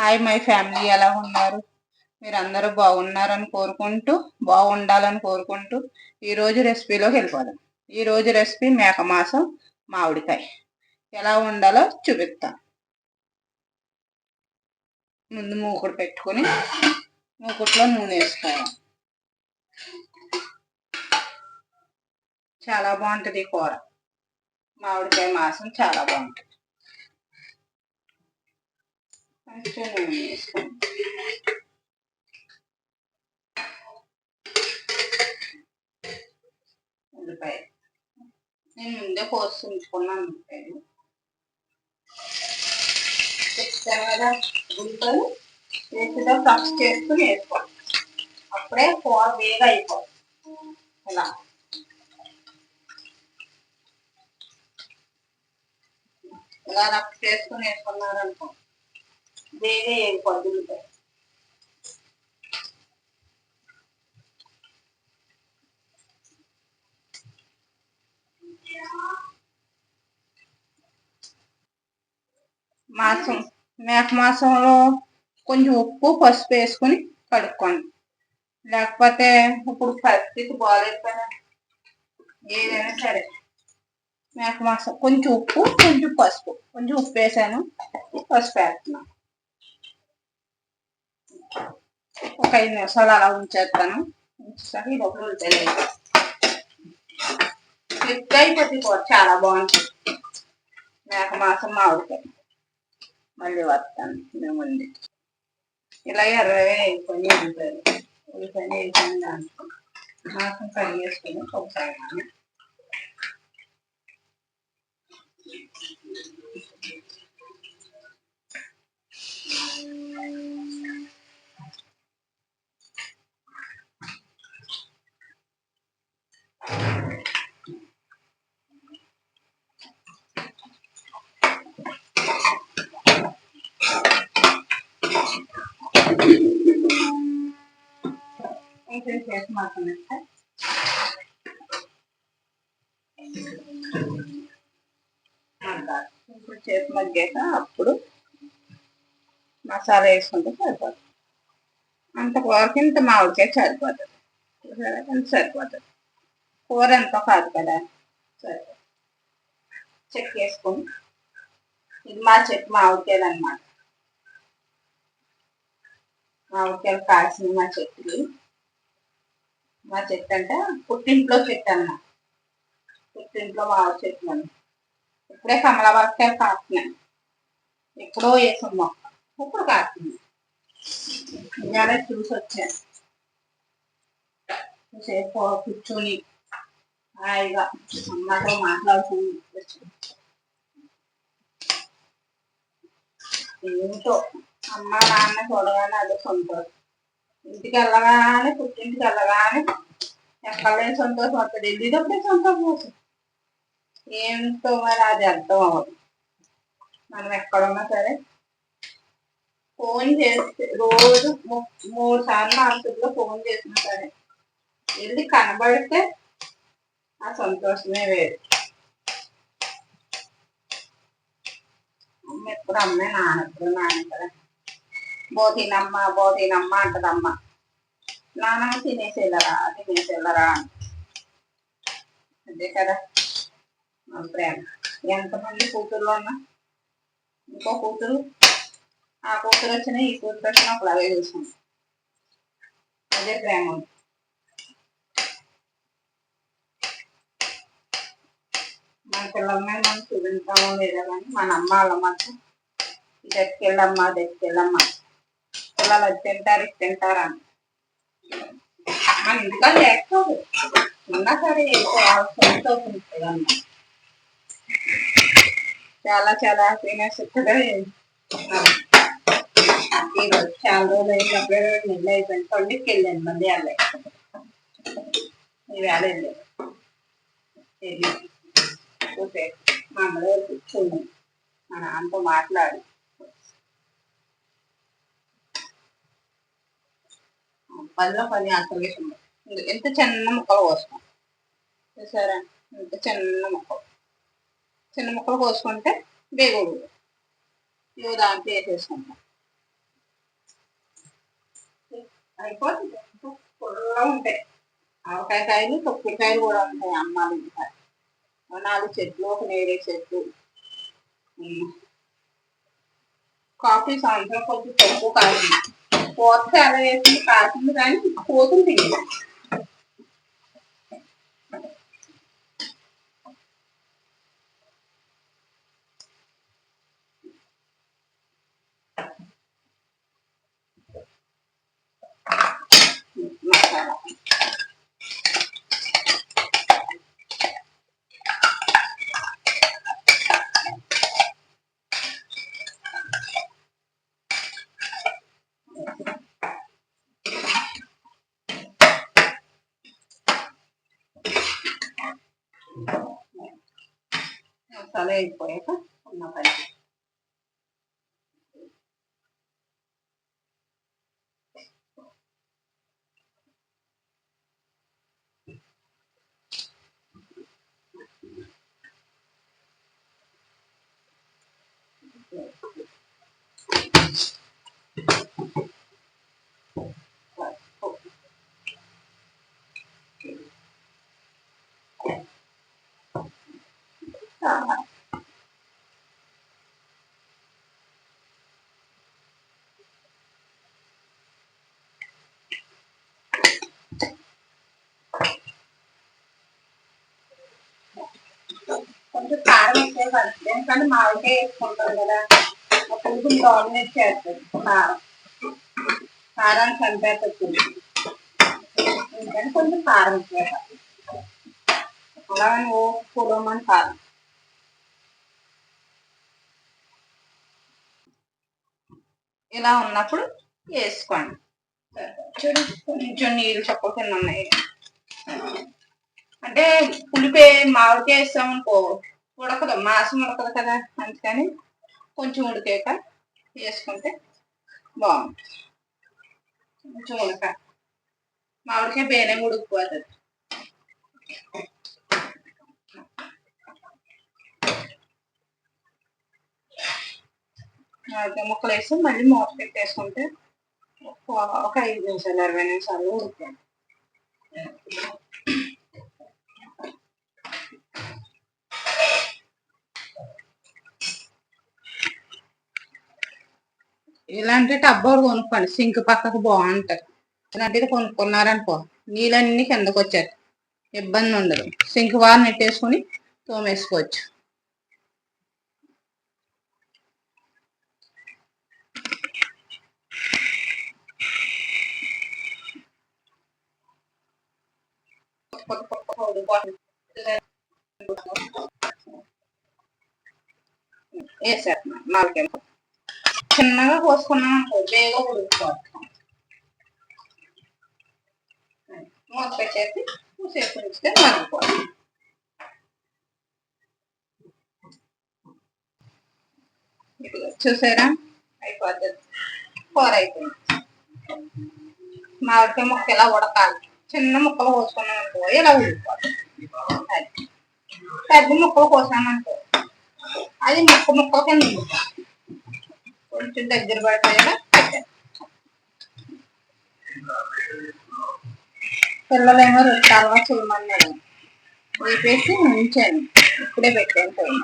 Hi my family ఎలా ఉన్నారు? మీరు అందరూ బాగున్నారని కోరుకుంటూ బాగుండాలని కోరుకుంటూ ఈరోజు రెసిపీలోకి వెళ్ళిపోదాం. ఈరోజు రెసిపీ మేక మాసం మామిడికాయ. ఎలా ఉండాలో చూపిస్తాను ముందు మూకుడు పెట్టుకొని మూకుట్లో నూనె వేసుకోవాలి. చాలా బాగుంటుంది కూర. మామిడికాయ మాసం చాలా బాగుంటుంది. కొంచెం నూనె వేసుకోండి ఉల్లిపాయ నేను ముందే కోసి ఉంచుకున్నాను ఉల్లిపాయలు చెప్తాను కదా ఉల్లిపాయలు వేసిగా ఫ్రష్ చేసుకుని వేసుకోవాలి అప్పుడే కూర వేగ అయిపోతుంది ఇలా ఇలా రఫ్ చేసుకుని వేసుకున్నారనుకోండి వేరే పదులుతాయి మాసం మేక మాసంలో కొంచెం ఉప్పు పసుపు వేసుకుని కడుక్కోండి. లేకపోతే ఇప్పుడు పరిస్థితి బాగాలేకపోయినా ఏదైనా సరే. మేక మాసం కొంచెం ఉప్పు కొంచెం పసుపు. కొంచెం ఉప్పు వేసాను పసుపు వేస్తున్నాను. ఒక ఐదు నిమిషాలు అలా ఉంచేస్తాను. ఉంచేసాక ఇది ఒకటి క్లిక్ అయిపోతుంది కూర చాలా బాగుంటుంది. మేక మాసం మామిడికాయ మళ్ళీ వస్తాను. మేము ముందు. ఇలా ఎర్రగా అయిపోయి ఉల్లిపాయలు ఉల్లిపాయలు వేసిన దాంట్లో మాసం కడిగేసుకుని ఒకసారి కొంచెం చేసి మాట్లాడితే ఇప్పుడు చేసి మగ్గాక అప్పుడు మసాలా వేసుకుంటే సరిపోతుంది. అంత కూరకి ఇంత మామిడికాయ సరిపోతుంది. ఇంత సరిపోతుంది? కూర ఎంత కాదు కదా? సరిపోతుంది. చెక్ వేసుకుని ఇది మా చెట్టు మామిడికాయలు అనమాట మామిడికాయలు కాసిన మా చెట్టులు మా చెట్టు అంటే పుట్టింట్లో చెట్టు అన్న పుట్టింట్లో మా చెట్లు అన్న ఇప్పుడే కమలాబాద్కాయలు కాస్తున్నాయి. ఎప్పుడో వేసాం మొక్క ఇప్పుడు కాస్తుంది ఇవాళ చూసి వచ్చాను. సేపు కూర్చొని హాయిగా అమ్మతో మాట్లాడుకుని వచ్చాను. ఏంటో అమ్మ నాన్న చూడగానే అదే సొంతం ఇంటికి వెళ్ళగానే పుట్టింటికి వెళ్ళగానే ఎక్కడలేని సంతోషం వస్తుంది? వెళ్ళేటప్పుడే సంతోషం వస్తుంది? ఏంటో మరి అది అర్థం అవ్వదు. మనం ఎక్కడున్నా సరే ఫోన్ చేస్తే రోజు మూడు సార్లు నాలుగులో ఫోన్ చేసినా సరే వెళ్ళి కనబడితే ఆ సంతోషమే వేరు. అమ్మ ఎప్పుడు అమ్మే నాన్న ఎప్పుడు నాన్న కదా బోతినమ్మ బోతినమ్మ అంటదమ్మ. నాన్న తినేసేళ్ళరా తినేసేళ్ళరా అదే కదా? ప్రేమ. ఎంతమంది కూతురులో ఉన్నా ఇంకో కూతురు ఆ కూతురు వచ్చిన ఈ కూతురు వచ్చిన ఒకలాగే చూసుకుంటాం అదే ప్రేమ. మన పిల్లల మీద మనం చూపించామో లేదా కానీ మన అమ్మ వాళ్ళ మాత్రం ఇది ఎత్తుకెళ్ళమ్మా అది ఎత్తుకెళ్ళమ్మా పిల్లలు అది తింటారు ఇది తింటారా మన ఇంటికా లేకపోదు ఉన్నా సరే వెళ్ళిపోవాల్సి చాలా చాలా హ్యాపీనెస్ ఇక్కడ ఈరోజు చాలా రోజులు అయింది అప్పుడే నెల్లు అయిపోయింది. పండుగకి వెళ్ళాను మళ్ళీ వెళ్ళే ఈవేళ వెళ్ళాను వెళ్ళి మా అమ్మగారు కూర్చుంది మా నాన్నతో మాట్లాడి. పదిలో పది అసలు ఎంత చిన్న ముక్కలు కోసుకుంటాం. చూసారా? ఇంత చిన్న ముక్కలు. చిన్న ముక్కలు కోసుకుంటే వేగుడు. ఇవి దాంట్లో వేసేసుకుంటాం. అయిపోతుంది ఫుల్గా ఉంటాయి. ఆవకాయ కాయలు తొక్కికాయలు కూడా ఉంటాయి అమ్మాలి నాలుగు చెట్లు ఒక నేరే చెట్లు కాఫీ సాయంత్రం కొంచెం తక్కువ కాసింది పూత చాలా వేసింది కాసింది కానీ పోతుంది ఇంకా. మసాలా మసాలా అయిపోయాక ఉన్న పని కొంచెం కారం ఎక్కువ కలుపుతుంది ఎందుకంటే మామిడికాయ వేసుకుంటాం కదా. అప్పుడు కొంచెం డామినేట్ చేస్తుంది కారం. కారాన్ని చంపేస్తుంది ఎందుకంటే కొంచెం కారం ఎక్కువ అలా ఓ పొడవమని కారం. ఇలా ఉన్నప్పుడు వేసుకోండి. చూడు కొంచెం నీళ్ళు చొక్క కింద ఉన్నాయి. అంటే పులిపే మామిడికాయ వేస్తామనుకో ఉడకదు మాసం ఉడకదు కదా అందుకని కొంచెం ఉడికాక వేసుకుంటే బాగుంటుంది. కొంచెం ఉడక. మామిడికాయ బేనే ఉడికిపోతుంది మామిడికాయ ముక్కలు వేసి మళ్ళీ మూత పెట్టేసుకుంటే ఒక ఐదు నిమిషాలు ఇరవై నిమిషాలు ఉడుకుతుంది. ఇలాంటి టబ్బు ఒకటి కొనుక్కోండి. సింక్ పక్కకు బాగుంటది. ఇలాంటిది కొనుక్కున్నారనుకో నీళ్ళన్నీ కిందకు వచ్చారు ఇబ్బంది ఉండదు. సింక్ వారు నెట్టేసుకుని తోమేసుకోవచ్చు. వేసేస్తున్నా నాలుగేమో. చిన్నగా కోసుకున్నాం అనుకో బేగా ఉడికిపోతుంది మూత పెట్టేసి సేపు ఉంచితే మరిగిపోతుంది చూసారా? అయిపోతుంది కూర అయిపోయింది. మామిడికాయ ముక్క ఇలా ఉడకాలి. చిన్న ముక్కలు కోసుకున్నాం అనుకో ఇలా ఉడికిపోతుంది పెద్ద ముక్కలు కోసామనుకో అది ముక్క ముక్క కింద కొంచెం దగ్గర పడిపోయేలా పెట్టాను పిల్లలేమో రొట్టె అలవా వేపేసి ఉంచాను. ఇప్పుడే పెట్టాను పైన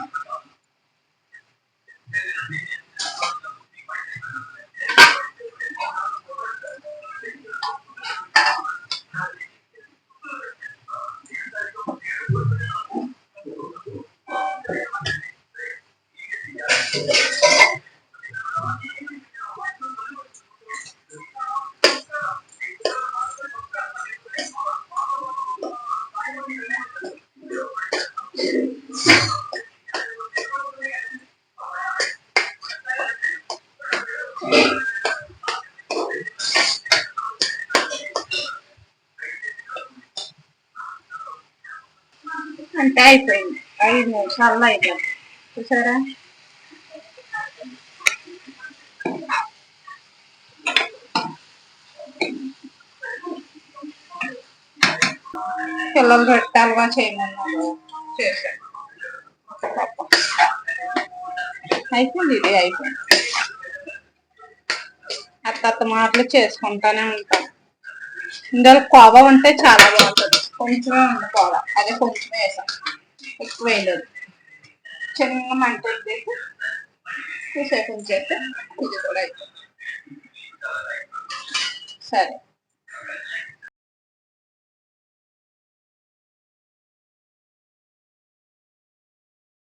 Thank you. అంటే అయిపోయింది ఐదు నిమిషాల్లో అయిపోయింది చూసారా పిల్లలు పెట్టాలుగా చేయమన్నారు చేశాను అయిపోయింది ఇది అయిపోయింది అత్త అత్త మాటలు చేసుకుంటానే ఉంటాం. ఇందులో కోవా ఉంటే చాలా బాగుంటుంది. కొంచెమే ఉంది కోవా అదే కొంచెమే వేసాం. ఎక్కువ వేయలేదు చిన్న మంట వేసి సేపు ఉంచేస్తే ఇది కూడా అయిపోతుంది. సరే.